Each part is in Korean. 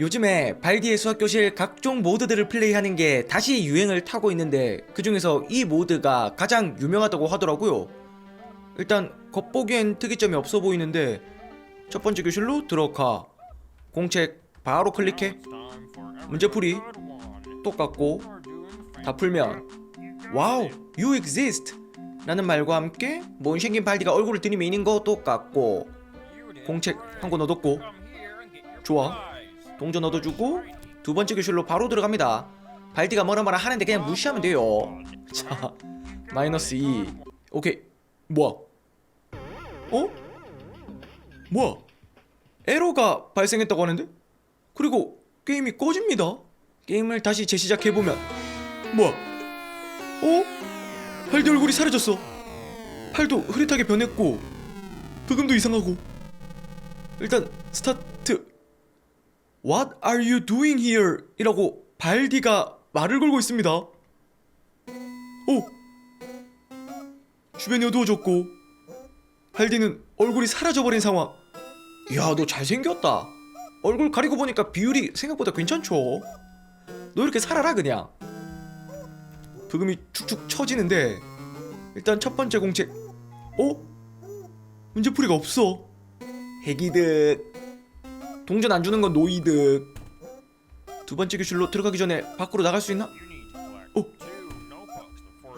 요즘에 발디의 수학교실 각종 모드들을 플레이하는 게 다시 유행을 타고 있는데 그 중에서 이 모드가 가장 유명하다고 하더라고요. 일단 겉보기엔 특이점이 없어 보이는데 첫 번째 교실로 들어가. 공책 바로 클릭해. 문제풀이 똑같고 다 풀면 와우 you exist 라는 말과 함께 못생긴 발디가 얼굴을 들이미는 거 똑같고 공책 한 권 얻었고 좋아 동전 얻어주고 두 번째 교실로 바로 들어갑니다. 발디가 뭐라 뭐라 하는데 그냥 무시하면 돼요. 자 마이너스 2 오케이. 뭐야? 어? 뭐야? 에러가 발생했다고 하는데? 그리고 게임이 꺼집니다. 게임을 다시 재시작해보면 뭐야? 어? 발디 얼굴이 사라졌어. 팔도 흐릿하게 변했고 브금도 이상하고. 일단 스타트 What are you doing here? 이라고 발디가 말을 걸고 있습니다. 오! 주변이 어두워졌고 발디는 얼굴이 사라져버린 상황. 야 너 잘생겼다. 얼굴 가리고 보니까 비율이 생각보다 괜찮죠? 너 이렇게 살아라 그냥. 브금이 축축 처지는데 일단 첫 번째 공책. 어? 문제풀이가 없어. 핵이득 동전 안 주는 건 노이득 두 번째 교실로 들어가기 전에 밖으로 나갈 수 있나? 어?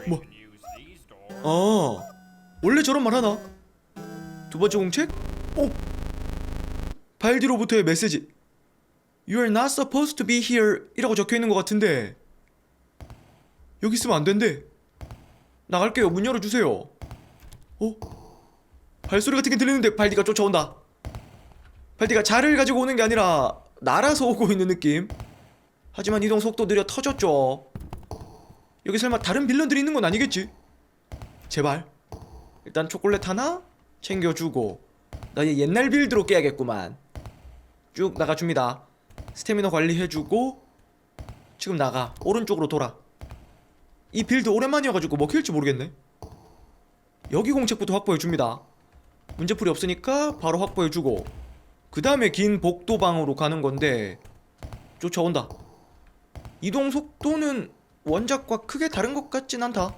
뭐? 아 원래 저런 말 하나? 두 번째 공책? 오! 발디로부터의 메시지 You are not supposed to be here 이라고 적혀있는 것 같은데 여기 있으면 안 된대 나갈게요 문 열어주세요 어? 발소리 같은 게 들리는데 발디가 쫓아온다 발디가 자를 가지고 오는 게 아니라 날아서 오고 있는 느낌. 하지만 이동 속도 느려 터졌죠. 여기 설마 다른 빌런들이 있는 건 아니겠지? 제발. 일단 초콜릿 하나 챙겨주고. 나얘 옛날 빌드로 깨야겠구만. 쭉 나가줍니다. 스태미너 관리해주고 지금 나가. 오른쪽으로 돌아. 이 빌드 오랜만이어가지고 먹힐지 모르겠네. 여기 공책부터 확보해줍니다. 문제풀이 없으니까 바로 확보해주고 그 다음에 긴 복도방으로 가는 건데 쫓아온다. 이동 속도는 원작과 크게 다른 것 같진 않다.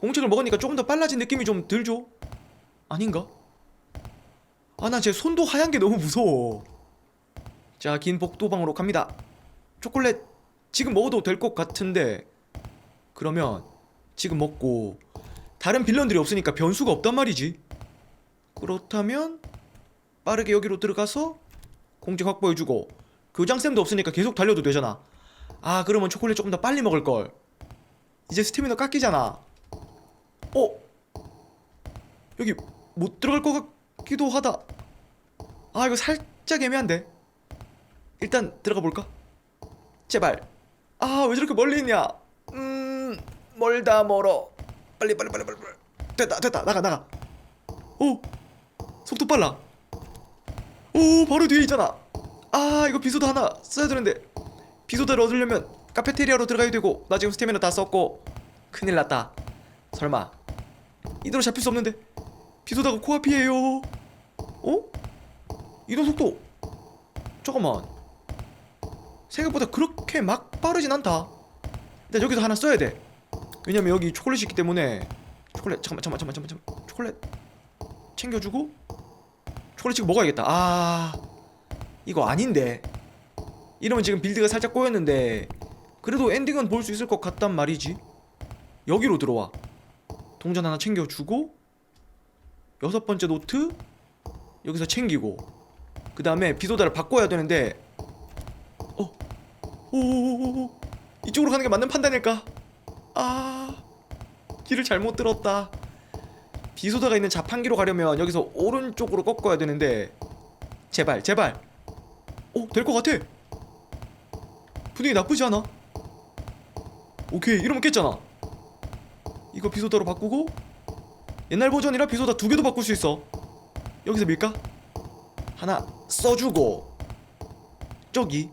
공책을 먹으니까 조금 더 빨라진 느낌이 좀 들죠? 아닌가? 아 나 제 손도 하얀 게 너무 무서워. 자 긴 복도방으로 갑니다. 초콜릿 지금 먹어도 될 것 같은데 그러면 지금 먹고 다른 빌런들이 없으니까 변수가 없단 말이지. 그렇다면 빠르게 여기로 들어가서 공책 확보해주고 교장쌤도 없으니까 계속 달려도 되잖아. 아 그러면 초콜릿 조금 더 빨리 먹을걸. 이제 스태미너 깎이잖아. 어? 여기 못 들어갈 것 같기도 하다. 아 이거 살짝 애매한데. 일단 들어가 볼까? 제발. 아 왜 저렇게 멀리 있냐? 음 멀다 멀어. 빨리 빨리 빨리 빨리 빨리. 됐다 됐다. 나가 나가. 오 속도 빨라 오 바로 뒤에 있잖아. 아 이거 비소다 하나 써야 되는데. 비소다를 얻으려면 카페테리아로 들어가야 되고 나 지금 스태미너 다 썼고. 큰일 났다. 설마. 이대로 잡힐 수 없는데. 비소다가 코앞이에요. 어? 이동 속도. 잠깐만. 생각보다 그렇게 막 빠르진 않다. 근데 여기서 하나 써야 돼. 왜냐면 여기 초콜릿이 있기 때문에. 초콜릿 잠깐만 잠깐만 잠깐만 잠깐만. 초콜릿 챙겨주고 초콜릿 먹어야겠다. 아 이거 아닌데. 이러면 지금 빌드가 살짝 꼬였는데 그래도 엔딩은 볼 수 있을 것 같단 말이지. 여기로 들어와. 동전 하나 챙겨주고 여섯 번째 노트 여기서 챙기고 그 다음에 비소다를 바꿔야 되는데 어? 오오오오. 이쪽으로 가는 게 맞는 판단일까? 아 길을 잘못 들었다 비소다가 있는 자판기로 가려면 여기서 오른쪽으로 꺾어야 되는데 제발 제발. 오 될 것 같아. 분위기 나쁘지 않아. 오케이 이러면 깼잖아. 이거 비소다로 바꾸고 옛날 버전이라 비소다 두 개도 바꿀 수 있어. 여기서 밀까? 하나 써주고 저기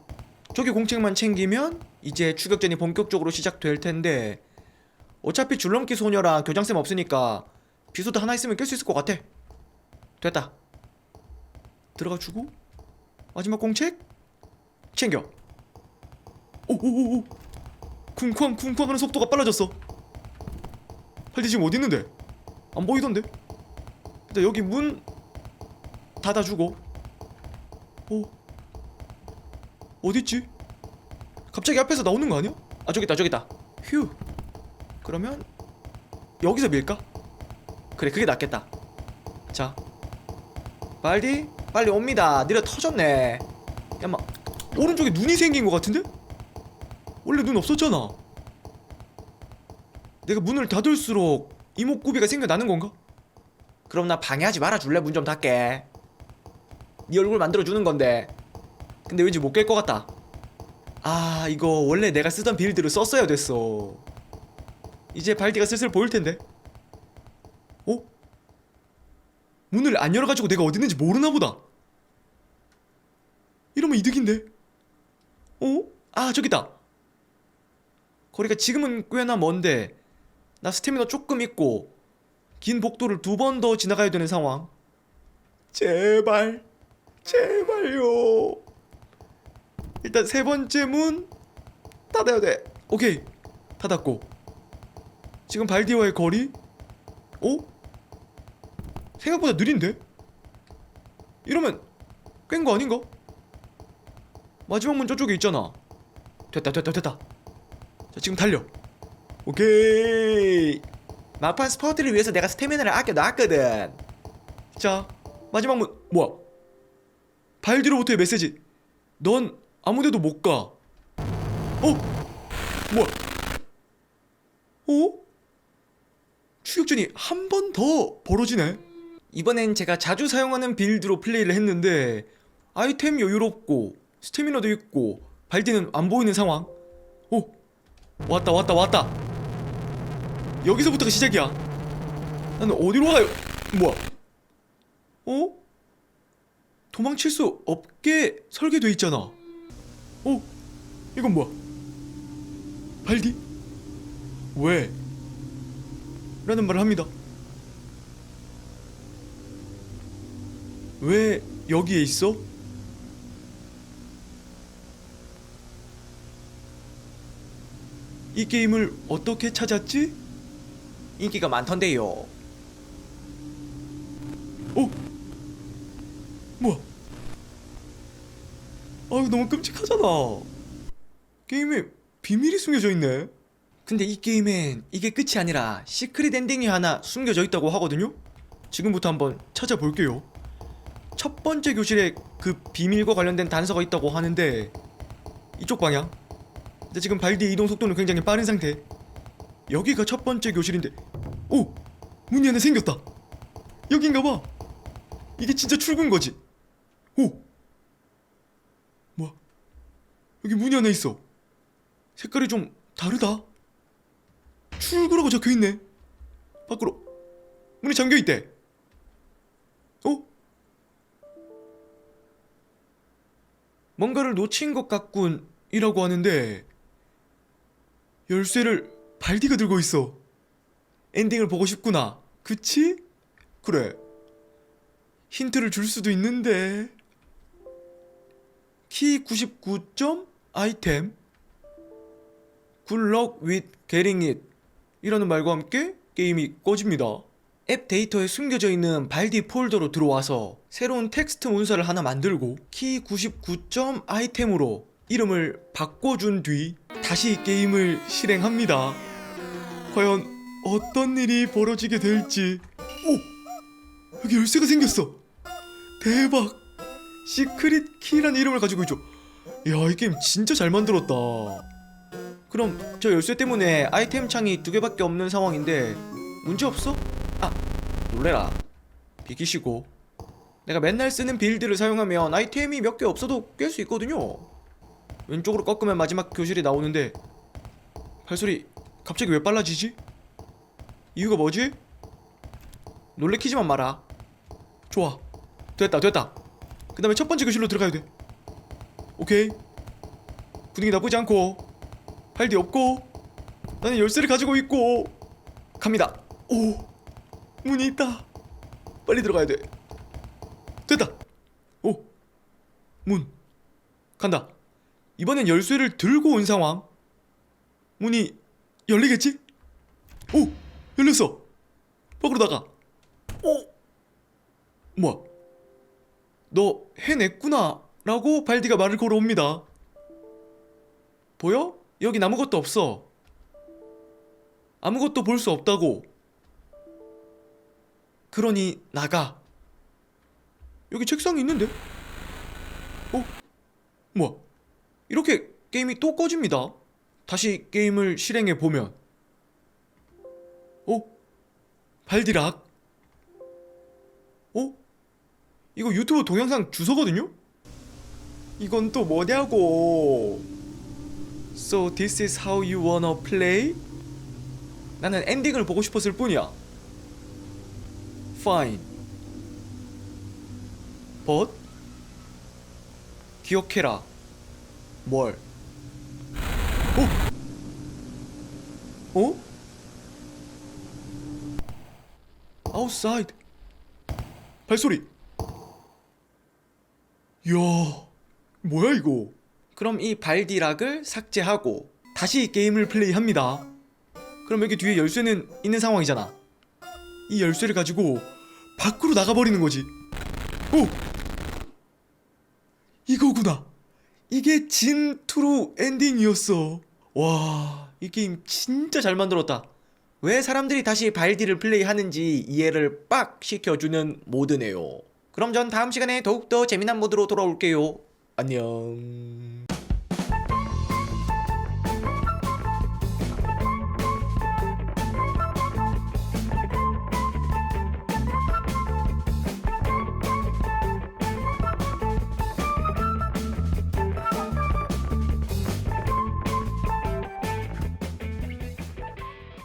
저기 공책만 챙기면 이제 추격전이 본격적으로 시작될 텐데 어차피 줄넘기 소녀랑 교장쌤 없으니까 비소다 하나 있으면 깰 수 있을 것 같아. 됐다. 들어가 주고 마지막 공책 챙겨. 오오오오. 쿵쾅 쿵쾅 하는 속도가 빨라졌어. 팔디 지금 어디 있는데? 안 보이던데? 일단 여기 문 닫아주고. 오. 어딨지? 갑자기 앞에서 나오는 거 아니야? 아 저기 있다 저기 있다. 휴. 그러면 여기서 밀까 그래 그게 낫겠다. 자 빨리 빨리 옵니다. 느려 터졌네. 야마 오른쪽에 눈이 생긴 것 같은데? 원래 눈 없었잖아. 내가 문을 닫을수록 이목구비가 생겨나는 건가? 그럼 나 방해하지 말아줄래 문 좀 닫게. 네 얼굴 만들어주는 건데. 근데 왠지 못 깰 것 같다. 아 이거 원래 내가 쓰던 빌드를 썼어야 됐어. 이제 발디가 슬슬 보일 텐데 어? 문을 안 열어가지고 내가 어디 있는지 모르나 보다. 이러면 이득인데. 어? 아 저기 있다. 거리가 지금은 꽤나 먼데 나 스태미너 조금 있고 긴 복도를 두 번 더 지나가야 되는 상황. 제발 제발요. 일단 세 번째 문 닫아야 돼. 오케이. 닫았고. 지금 발디와의 거리? 어? 생각보다 느린데? 이러면 깬 거 아닌가? 마지막 문 저쪽에 있잖아. 됐다 됐다 됐다. 자 지금 달려. 오케이. 막판 스포트를 위해서 내가 스태미나를 아껴놨거든. 자 마지막 문. 뭐야? 발디로부터의 메시지. 넌 아무데도 못가. 어? 뭐야? 어? 추격전이 한 번 더 벌어지네 이번엔 제가 자주 사용하는 빌드로 플레이를 했는데 아이템 여유롭고 스태미너도 있고 발디는 안 보이는 상황 오 왔다 왔다 왔다 여기서부터가 시작이야 나는 어디로 가요 뭐야 어? 도망칠 수 없게 설계돼 있잖아 어? 이건 뭐야 발디? 왜? 라는 말을 합니다 왜 여기에 있어? 이 게임을 어떻게 찾았지? 인기가 많던데요. 어? 뭐야? 아 너무 끔찍하잖아. 게임에 비밀이 숨겨져 있네. 근데 이 게임엔 이게 끝이 아니라 시크릿 엔딩이 하나 숨겨져 있다고 하거든요. 지금부터 한번 찾아볼게요. 첫 번째 교실에 그 비밀과 관련된 단서가 있다고 하는데 이쪽 방향. 근데 지금 발디의 이동 속도는 굉장히 빠른 상태. 여기가 첫 번째 교실인데, 오 문이 하나 생겼다. 여긴가 봐. 이게 진짜 출구인 거지. 오 뭐야? 여기 문이 하나 있어. 색깔이 좀 다르다. 출구라고 적혀 있네. 밖으로 문이 잠겨 있대. 어? 뭔가를 놓친 것 같군 이라고 하는데 열쇠를 발디가 들고 있어. 엔딩을 보고 싶구나. 그치? 그래. 힌트를 줄 수도 있는데. 키 99점 아이템 with getting it 이라는 말과 함께 게임이 꺼집니다. 앱 데이터에 숨겨져 있는 발디 폴더로 들어와서 새로운 텍스트 문서를 하나 만들고 키 99점 아이템으로 이름을 바꿔준 뒤 다시 게임을 실행합니다. 과연 어떤 일이 벌어지게 될지. 오! 여기 열쇠가 생겼어. 대박! 시크릿 키라는 이름을 가지고 있죠. 야, 이 게임 진짜 잘 만들었다. 그럼 저 열쇠 때문에 아이템 창이 두 개밖에 없는 상황인데 문제 없어? 아, 놀래라. 비키시고. 내가 맨날 쓰는 빌드를 사용하면 아이템이 몇 개 없어도 깰 수 있거든요. 왼쪽으로 꺾으면 마지막 교실이 나오는데 발소리 갑자기 왜 빨라지지? 이유가 뭐지? 놀래키지만 마라. 좋아. 됐다, 됐다. 그 다음에 첫 번째 교실로 들어가야 돼. 오케이. 분위기 나쁘지 않고, 할디 없고, 나는 열쇠를 가지고 있고, 갑니다. 오, 문이 있다. 빨리 들어가야 돼. 됐다. 오, 문. 간다. 이번엔 열쇠를 들고 온 상황. 문이 열리겠지? 오! 열렸어! 밖으로 나가! 오! 뭐야? 너 해냈구나! 라고 발디가 말을 걸어옵니다. 보여? 여긴 아무것도 없어. 아무것도 볼 수 없다고. 그러니 나가. 여기 책상이 있는데? 어? 뭐야? 이렇게 게임이 또 꺼집니다. 다시 게임을 실행해 보면. 어? 발디락. 어? 이거 유튜브 동영상 주소거든요? 이건 또 뭐냐고. So this is how you wanna play? 나는 엔딩을 보고 싶었을 뿐이야. Fine. But 기억해라. 뭘? 어? 어? Outside. 발소리. 이야, 뭐야 이거? 그럼 이 발디락을 삭제하고 다시 게임을 플레이합니다. 그럼 여기 뒤에 열쇠는 있는 상황이잖아. 이 열쇠를 가지고 밖으로 나가버리는 거지. 오! 이거구나. 이게 진 트루 엔딩이었어. 와, 이 게임 진짜 잘 만들었다. 왜 사람들이 다시 발디를 플레이하는지 이해를 빡 시켜주는 모드네요. 그럼 전 다음 시간에 더욱더 재미난 모드로 돌아올게요. 안녕.